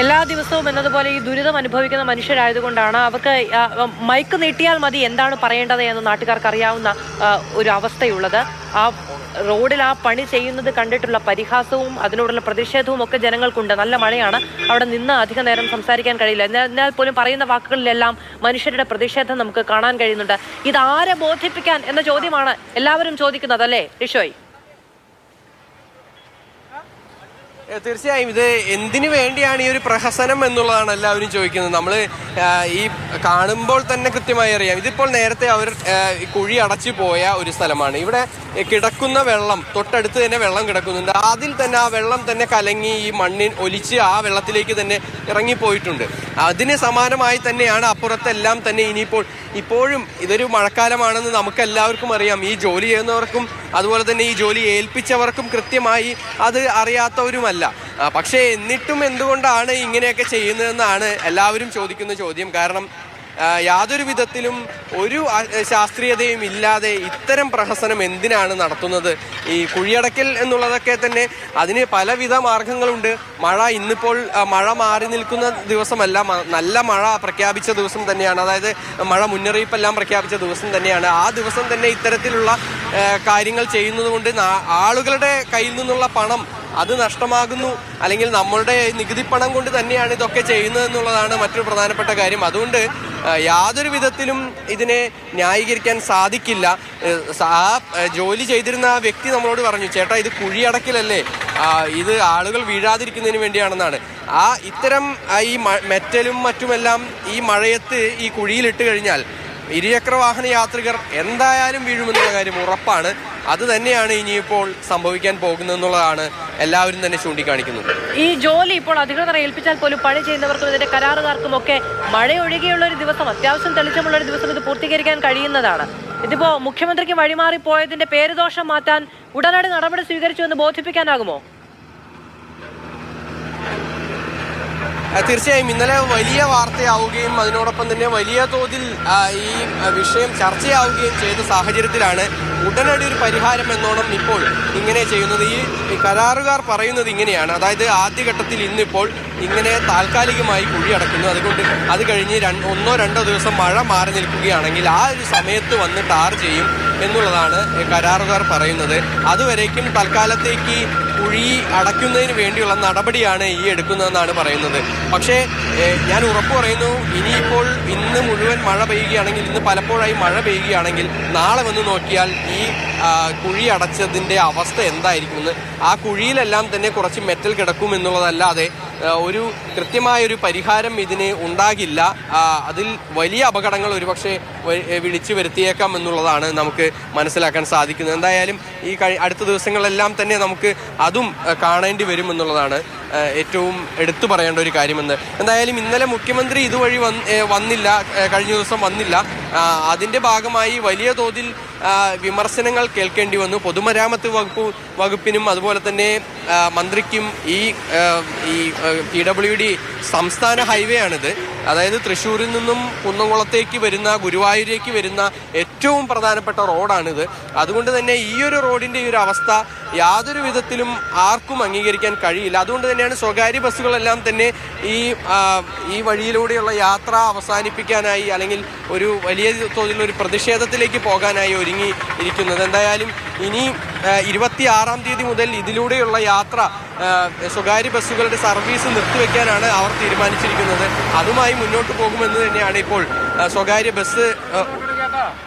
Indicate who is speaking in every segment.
Speaker 1: എല്ലാ ദിവസവും എന്നതുപോലെ ഈ ദുരിതം അനുഭവിക്കുന്ന മനുഷ്യരായതുകൊണ്ടാണ് അവർക്ക് മൈക്ക് നീട്ടിയാൽ മതി എന്താണ് പറയേണ്ടത് എന്ന് നാട്ടുകാർക്ക് അറിയാവുന്ന ഒരു അവസ്ഥയുള്ളത്. ആ റോഡിൽ ആ പണി ചെയ്യുന്നത് കണ്ടിട്ടുള്ള പരിഹാസവും അതിനോടുള്ള പ്രതിഷേധവും ഒക്കെ ജനങ്ങൾക്കുണ്ട്. നല്ല മഴയാണ്. അവിടെ നിന്ന് അധിക നേരം സംസാരിക്കാൻ കഴിയില്ല. എന്നാൽ പോലും പറയുന്ന വാക്കുകളിലെല്ലാം മനുഷ്യരുടെ പ്രതിഷേധം നമുക്ക് കാണാൻ കഴിയുന്നുണ്ട്. ഇത് ആരെ ബോധിപ്പിക്കാൻ എന്ന ചോദ്യമാണ് എല്ലാവരും ചോദിക്കുന്നത് അല്ലേ? ഋഷോയ്.
Speaker 2: തീർച്ചയായും ഇത് എന്തിനു വേണ്ടിയാണ് ഈ ഒരു പ്രഹസനം എന്നുള്ളതാണ് എല്ലാവരും ചോദിക്കുന്നത്. നമ്മൾ ഈ കാണുമ്പോൾ തന്നെ കൃത്യമായി അറിയാം. ഇതിപ്പോൾ നേരത്തെ അവർ കുഴി അടച്ചു പോയ ഒരു സ്ഥലമാണ്. ഇവിടെ കിടക്കുന്ന വെള്ളം തൊട്ടടുത്ത് തന്നെ വെള്ളം കിടക്കുന്നുണ്ട്. അതിൽ തന്നെ ആ വെള്ളം തന്നെ കലങ്ങി ഈ മണ്ണിൽ ഒലിച്ച് ആ വെള്ളത്തിലേക്ക് തന്നെ ഇറങ്ങിപ്പോയിട്ടുണ്ട്. അതിന് സമാനമായി തന്നെയാണ് അപ്പുറത്തെല്ലാം തന്നെ ഇനിയിപ്പോൾ ഇപ്പോഴും ഇതൊരു മഴക്കാലമാണെന്ന് നമുക്ക് എല്ലാവർക്കും അറിയാം. ഈ ജോലി ചെയ്യുന്നവർക്കും അതുപോലെ തന്നെ ഈ ജോലി ഏൽപ്പിച്ചവർക്കും കൃത്യമായി അത് അറിയാത്തവരുമല്ല. പക്ഷേ എന്നിട്ടും എന്തുകൊണ്ടാണ് ഇങ്ങനെയൊക്കെ ചെയ്യുന്നതെന്നാണ് എല്ലാവരും ചോദിക്കുന്ന ചോദ്യം. കാരണം യാതൊരു വിധത്തിലും ഒരു ശാസ്ത്രീയതയും ഇല്ലാതെ ഇത്തരം പ്രഹസനം എന്തിനാണ് നടത്തുന്നത്? ഈ കുഴിയടക്കൽ എന്നുള്ളതൊക്കെ തന്നെ അതിന് പലവിധ മാർഗങ്ങളുണ്ട്. മഴ ഇന്നിപ്പോൾ മഴ മാറി നിൽക്കുന്ന ദിവസമല്ല നല്ല മഴ പ്രഖ്യാപിച്ച ദിവസം തന്നെയാണ്. അതായത് മഴ മുന്നറിയിപ്പെല്ലാം പ്രഖ്യാപിച്ച ദിവസം തന്നെയാണ്. ആ ദിവസം തന്നെ ഇത്തരത്തിലുള്ള കാര്യങ്ങൾ ചെയ്യുന്നത് കൊണ്ട് ആളുകളുടെ കയ്യിൽ നിന്നുള്ള പണം അത് നഷ്ടമാകുന്നു. അല്ലെങ്കിൽ നമ്മളുടെ നികുതി പണം കൊണ്ട് തന്നെയാണ് ഇതൊക്കെ ചെയ്യുന്നത് എന്നുള്ളതാണ് മറ്റൊരു പ്രധാനപ്പെട്ട കാര്യം. അതുകൊണ്ട് യാതൊരു വിധത്തിലും ഇതിനെ ന്യായീകരിക്കാൻ സാധിക്കില്ല. ആ ജോലി ചെയ്തിരുന്ന ആ വ്യക്തി നമ്മളോട് പറഞ്ഞു ചേട്ടാ ഇത് കുഴിയടക്കിലല്ലേ? ഇത് ആളുകൾ വീഴാതിരിക്കുന്നതിന് വേണ്ടിയാണെന്നാണ്. ആ ഇത്തരം ഈ മെറ്റലും മറ്റുമെല്ലാം ഈ മഴയത്ത് ഈ കുഴിയിലിട്ട് കഴിഞ്ഞാൽ ഇരുചക്ര വാഹന യാത്രികർ എന്തായാലും വീഴുമെന്നുള്ള കാര്യം ഉറപ്പാണ്. അത് തന്നെയാണ് ഇനിയിപ്പോൾ സംഭവിക്കാൻ പോകുന്നതെന്നുള്ളതാണ് എല്ലാവരും തന്നെ ചൂണ്ടിക്കാണിക്കുന്നത്.
Speaker 1: ഈ ജോലി ഇപ്പോൾ അധികൃതർ ഏൽപ്പിച്ചാൽ പോലും പണി ചെയ്യുന്നവർക്കും ഇതിന്റെ കരാറുകാർക്കും ഒക്കെ മഴ ഒഴികെയുള്ള ഒരു ദിവസം അത്യാവശ്യം തെളിച്ചമുള്ള ഒരു ദിവസം ഇത് പൂർത്തീകരിക്കാൻ കഴിയുന്നതാണ്. ഇതിപ്പോ മുഖ്യമന്ത്രിക്ക് വഴിമാറി പോയതിന്റെ പേരുദോഷം മാറ്റാൻ ഉടനടി നടപടി സ്വീകരിച്ചു എന്ന് ബോധിപ്പിക്കാനാകുമോ
Speaker 2: തീർച്ചയായും ഇന്നലെ വലിയ വാർത്തയാവുകയും അതിനോടൊപ്പം തന്നെ വലിയ തോതിൽ ഈ വിഷയം ചർച്ചയാവുകയും ചെയ്ത സാഹചര്യത്തിലാണ് ഉടനടി ഒരു പരിഹാരം എന്നോണം ഇപ്പോൾ ഇങ്ങനെ ചെയ്യുന്നത്. ഈ കരാറുകാർ പറയുന്നത് ഇങ്ങനെയാണ്. അതായത് ആദ്യഘട്ടത്തിൽ ഇന്നിപ്പോൾ ഇങ്ങനെ താൽക്കാലികമായി കുഴി അടക്കുന്നു. അതുകൊണ്ട് അത് കഴിഞ്ഞ് ഒന്നോ രണ്ടോ ദിവസം മഴ മാറി നിൽക്കുകയാണെങ്കിൽ ആ ഒരു സമയത്ത് വന്ന് ടാർ ചെയ്യും എന്നുള്ളതാണ് കരാറുകാർ പറയുന്നത്. അതുവരേക്കും തൽക്കാലത്തേക്ക് കുഴി അടയ്ക്കുന്നതിന് വേണ്ടിയുള്ള നടപടിയാണ് ഈ എടുക്കുന്നതെന്നാണ് പറയുന്നത്. പക്ഷേ ഞാൻ ഉറപ്പ് പറയുന്നു ഇനിയിപ്പോൾ ഇന്ന് മുഴുവൻ മഴ പെയ്യുകയാണെങ്കിൽ ഇന്ന് പലപ്പോഴായി മഴ പെയ്യുകയാണെങ്കിൽ നാളെ വന്ന് നോക്കിയാൽ ഈ കുഴി അടച്ചതിന്റെ അവസ്ഥ എന്തായിരിക്കുമെന്ന് ആ കുഴിയിലെല്ലാം തന്നെ കുറച്ച് മെറ്റൽ കിടക്കും എന്നുള്ളതല്ലാതെ ഒരു കൃത്യമായ ഒരു പരിഹാരം ഇതിന് ഉണ്ടാകില്ല. അതിൽ വലിയ അപകടങ്ങൾ ഒരുപക്ഷെ വിളിച്ചു വരുത്തിയേക്കാം എന്നുള്ളതാണ് നമുക്ക് മനസ്സിലാക്കാൻ സാധിക്കുന്നത്. എന്തായാലും ഈ അടുത്ത ദിവസങ്ങളെല്ലാം തന്നെ നമുക്ക് അതും കാണേണ്ടി വരും എന്നുള്ളതാണ്. ഏറ്റവും എടുത്തു പറയേണ്ട ഒരു കാര്യമെന്ന്. എന്തായാലും ഇന്നലെ മുഖ്യമന്ത്രി ഇതുവഴി വന്ന് വന്നില്ല കഴിഞ്ഞ ദിവസം വന്നില്ല. അതിന്റെ ഭാഗമായി വലിയ തോതിൽ വിമർശനങ്ങൾ കേൾക്കേണ്ടി വന്നു. പൊതുമരാമത്ത് വകുപ്പ് വകുപ്പിനും അതുപോലെ തന്നെ മന്ത്രിക്കും ഈ ഈ പി ഡബ്ല്യു ഡി സംസ്ഥാന ഹൈവേ ആണിത് അതായത് തൃശ്ശൂരിൽ നിന്നും കുന്നംകുളത്തേക്ക് വരുന്ന ഗുരുവായൂരേക്ക് വരുന്ന ഏറ്റവും പ്രധാനപ്പെട്ട റോഡാണിത്. അതുകൊണ്ട് തന്നെ ഈ ഒരു റോഡിന്റെ ഈ ഒരു അവസ്ഥ യാതൊരു വിധത്തിലും ആർക്കും അംഗീകരിക്കാൻ കഴിയില്ല. അതുകൊണ്ട് തന്നെയാണ് സ്വകാര്യ ബസ്സുകളെല്ലാം തന്നെ ഈ ഈ വഴിയിലൂടെയുള്ള യാത്ര അവസാനിപ്പിക്കാനായി അല്ലെങ്കിൽ ഒരു വലിയ തോതിലുള്ള ഒരു പ്രതിഷേധത്തിലേക്ക് പോകാനായി ഒരുങ്ങി ഇരിക്കുന്നത് എന്തായാലും ഇനി ഇരുപത്തി ആറാം തീയതി മുതൽ ഇതിലൂടെയുള്ള യാത്ര സ്വകാര്യ ബസ്സുകളുടെ സർവീസ് നിർത്തിവെക്കാനാണ് അവർ തീരുമാനിച്ചിരിക്കുന്നത്. അതുമായി മുന്നോട്ട് പോകുമെന്ന് തന്നെയാണ് ഇപ്പോൾ സ്വകാര്യ ബസ് ആ,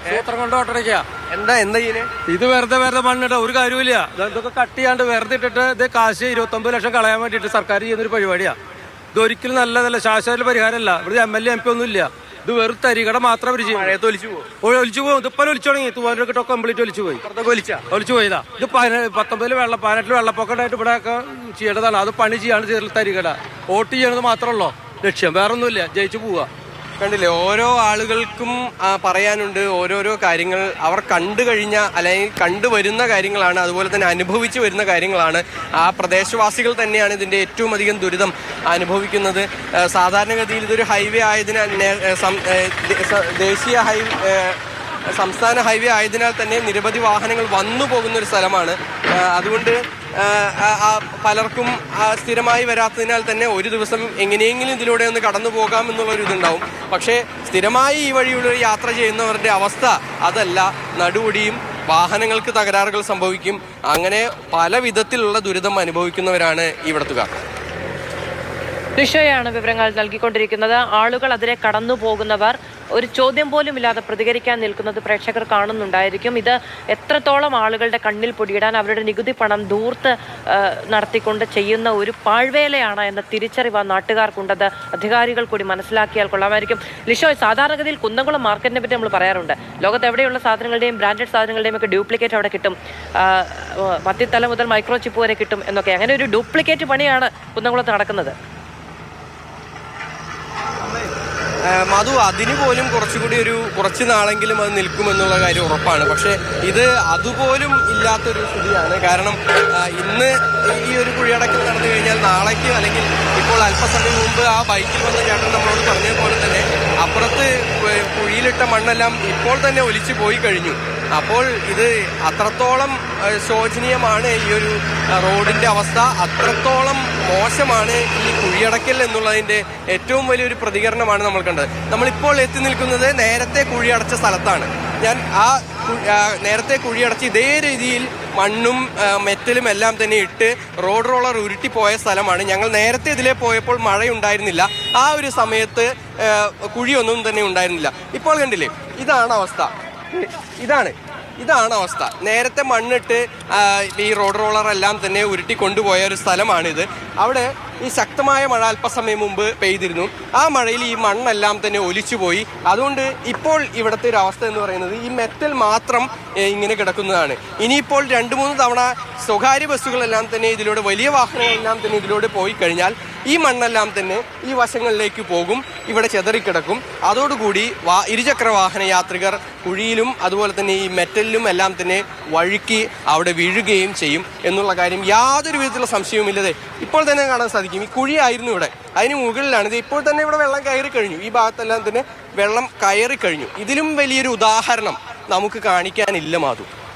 Speaker 3: സൂത്രം കൊണ്ട് ഓട്ടടിക്കുക
Speaker 2: എന്താ എന്താ ഇതിന്
Speaker 3: ഇത് വെറുതെ വെറുതെ മണ്ണിട്ട ഒരു കാര്യമില്ല ഇത് ഇതൊക്കെ കട്ട് ചെയ്യാണ്ട് വെറുതെ ഇട്ടിട്ട് ഇത് കാശ് ഇരുപത്തൊമ്പത് ലക്ഷം കളയാൻ വേണ്ടിയിട്ട് സർക്കാർ ചെയ്യുന്ന ഒരു പരിപാടിയാ. ഇതൊരിക്കലും നല്ലതല്ല ശാശ്വത പരിഹാരമല്ല. ഇവിടെ M L A M P ഒന്നും ഇല്ല ഇത് വെറും തരികട മാത്രം ചെയ്യും
Speaker 2: മഴയത്ത് ഒലിച്ചു പോകും
Speaker 3: ഒലിച്ചു പോകും ഇതിപ്പം ഒലിച്ചു തുടങ്ങി. തൂവാനൊക്കെ കിട്ടോ കംപ്ലീറ്റ് ഒലിച്ചു പോയി.
Speaker 2: ഒലിച്ചാ?
Speaker 3: ഒലിച്ചു പോയതാ. ഇത് പത്തൊമ്പതിൽ വെള്ള പതിനെട്ടിൽ വെള്ളപ്പൊക്കമായിട്ട് ഇവിടെ ഒക്കെ ചെയ്യേണ്ടതാണ്. അത് പണി ചെയ്യാണ് തരികട വോട്ട് ചെയ്യണത് മാത്രമല്ലോ ലക്ഷ്യം. വേറൊന്നുമില്ല. ജയിച്ചു പോവുക
Speaker 2: കണ്ടില്ലേ ഓരോ ആളുകൾക്കും പറയാനുണ്ട് ഓരോരോ കാര്യങ്ങൾ. അവർ കണ്ടു കഴിഞ്ഞ അല്ലെങ്കിൽ കണ്ടുവരുന്ന കാര്യങ്ങളാണ് അതുപോലെ തന്നെ അനുഭവിച്ചു വരുന്ന കാര്യങ്ങളാണ്. ആ പ്രദേശവാസികൾ തന്നെയാണ് ഇതിന്റെ ഏറ്റവും അധികം ദുരിതം അനുഭവിക്കുന്നത്. സാധാരണഗതിയിൽ ഇതൊരു ഹൈവേ ആയതിനാൽ ദേശീയ ഹൈ സംസ്ഥാന ഹൈവേ ആയതിനാൽ തന്നെ നിരവധി വാഹനങ്ങൾ വന്നു പോകുന്ന ഒരു സ്ഥലമാണ്. അതുകൊണ്ട് പലർക്കും സ്ഥിരമായി വരാത്തതിനാൽ തന്നെ ഒരു ദിവസം എങ്ങനെയെങ്കിലും ഇതിലൂടെ ഒന്ന് കടന്നു പോകാം എന്നുള്ളൊരു ഇതുണ്ടാവും. പക്ഷേ സ്ഥിരമായി ഈ വഴിയുള്ള യാത്ര ചെയ്യുന്നവരുടെ അവസ്ഥ അതല്ല. നടുവടിയും വാഹനങ്ങൾക്ക് തകരാറുകൾ സംഭവിക്കും. അങ്ങനെ പല വിധത്തിലുള്ള ദുരിതം അനുഭവിക്കുന്നവരാണ് ഇവിടത്തുകാർ.
Speaker 1: നിശ്ചയാണ് വിവരങ്ങൾ നൽകിക്കൊണ്ടിരിക്കുന്നത്. ആളുകൾ അതിലെ കടന്നു പോകുന്നവർ ഒരു ചോദ്യം പോലും ഇല്ലാതെ പ്രതികരിക്കാൻ നിൽക്കുന്നത് പ്രേക്ഷകർ കാണുന്നുണ്ടായിരിക്കും. ഇത് എത്രത്തോളം ആളുകളുടെ കണ്ണിൽ പൊടിയിടാൻ അവരുടെ നികുതി പണം ദൂർത്ത് നടത്തിക്കൊണ്ട് ചെയ്യുന്ന ഒരു പാഴ്വേലയാണ് എന്ന തിരിച്ചറിവ് ആ നാട്ടുകാർക്കുണ്ടത്. അധികാരികൾ കൂടി മനസ്സിലാക്കിയാൽ കൊള്ളാമായിരിക്കും. ലിഷോ സാധാരണഗതിയിൽ കുന്നംകുളം മാർക്കറ്റിനെ പറ്റി നമ്മൾ പറയാറുണ്ട്. ലോകത്ത് എവിടെയുള്ള സാധനങ്ങളുടെയും ബ്രാൻഡഡ് സാധനങ്ങളുടെയും ഒക്കെ ഡ്യൂപ്ലിക്കേറ്റ് അവിടെ കിട്ടും. മത്തിത്തല മുതൽ മൈക്രോ ചിപ്പ് വരെ കിട്ടും എന്നൊക്കെ. അങ്ങനെ ഒരു ഡ്യൂപ്ലിക്കേറ്റ് പണിയാണ് കുന്നംകുളത്ത് നടക്കുന്നത്
Speaker 2: ആ, മധു അതിന് പോലും കുറച്ചുകൂടി ഒരു കുറച്ച് നാളെങ്കിലും അത് നിൽക്കുമെന്നുള്ള കാര്യം ഉറപ്പാണ്. പക്ഷേ ഇത് അതുപോലും ഇല്ലാത്തൊരു സ്ഥിതിയാണ്. കാരണം ഇന്ന് ഈ ഒരു കുഴിയടക്കൽ നടന്നു കഴിഞ്ഞാൽ നാളേക്ക് അല്ലെങ്കിൽ ഇപ്പോൾ അല്പസമയം മുമ്പ് ആ ബൈക്കിൽ വന്ന ചേട്ടൻ നമ്മളോട് പറഞ്ഞതുപോലെ തന്നെ അപ്പുറത്ത് കുഴിയിലിട്ട മണ്ണെല്ലാം ഇപ്പോൾ തന്നെ ഒലിച്ചു പോയി കഴിഞ്ഞു. അപ്പോൾ ഇത് അത്രത്തോളം ശോചനീയമാണ് ഈ ഒരു റോഡിന്റെ അവസ്ഥ. അത്രത്തോളം മോശമാണ് ഈ കുഴിയടക്കൽ എന്നുള്ളതിന്റെ ഏറ്റവും വലിയൊരു പ്രതികരണമാണ് നമ്മൾ കണ്ടത്. നമ്മളിപ്പോൾ എത്തി നിൽക്കുന്നത് നേരത്തെ കുഴിയടച്ച സ്ഥലത്താണ്. ഞാൻ ആ, നേരത്തെ കുഴിയടച്ച് ഇതേ രീതിയിൽ മണ്ണും മെറ്റലും എല്ലാം തന്നെ ഇട്ട് റോഡ് റോളർ ഉരുട്ടിപ്പോയ സ്ഥലമാണ്. ഞങ്ങൾ നേരത്തെ ഇതിലെ പോയപ്പോൾ മഴയുണ്ടായിരുന്നില്ല. ആ ഒരു സമയത്ത് കുഴിയൊന്നും തന്നെ ഉണ്ടായിരുന്നില്ല. ഇപ്പോൾ കണ്ടില്ലേ? ഇതാണ് അവസ്ഥ. ഇതാണ്. ഇതാണ് അവസ്ഥ. നേരത്തെ മണ്ണിട്ട് ഈ റോഡ് റോളർ എല്ലാം തന്നെ ഉരുട്ടി കൊണ്ടുപോയ ഒരു സ്ഥലമാണിത്. അവിടെ ഈ ശക്തമായ മഴ അല്പസമയം മുമ്പ് പെയ്തിരുന്നു. ആ മഴയിൽ ഈ മണ്ണെല്ലാം തന്നെ ഒലിച്ചു പോയി അതുകൊണ്ട് ഇപ്പോൾ ഇവിടുത്തെ ഒരു അവസ്ഥ എന്ന് പറയുന്നത് ഈ മെറ്റൽ മാത്രം ഇങ്ങനെ കിടക്കുന്നതാണ്. ഇനിയിപ്പോൾ രണ്ട് മൂന്ന് തവണ സ്വകാര്യ ബസ്സുകളെല്ലാം തന്നെ ഇതിലൂടെ വലിയ വാഹനങ്ങളെല്ലാം തന്നെ ഇതിലൂടെ പോയി കഴിഞ്ഞാൽ ഈ മണ്ണെല്ലാം തന്നെ ഈ വശങ്ങളിലേക്ക് പോകും ഇവിടെ ചെതറിക്കിടക്കും. അതോടുകൂടി വാ ഇരുചക്ര വാഹന യാത്രികർ കുഴിയിലും അതുപോലെ തന്നെ ഈ മെറ്റലിലും എല്ലാം തന്നെ വഴുക്കി അവിടെ വീഴുകയും ചെയ്യും എന്നുള്ള കാര്യം യാതൊരു വിധത്തിലുള്ള സംശയവുമില്ലതേ ഇപ്പോൾ തന്നെ കാണാൻ സാധിക്കും. ഈ കുഴിയായിരുന്നു ഇവിടെ. അതിന് മുകളിലാണ്. ഇത് ഇപ്പോൾ തന്നെ ഇവിടെ വെള്ളം കയറി കഴിഞ്ഞു. ഈ ഭാഗത്തെല്ലാം തന്നെ വെള്ളം കയറി കഴിഞ്ഞു. ഇതിലും വലിയൊരു ഉദാഹരണം നമുക്ക് കാണിക്കാനില്ല മാധു.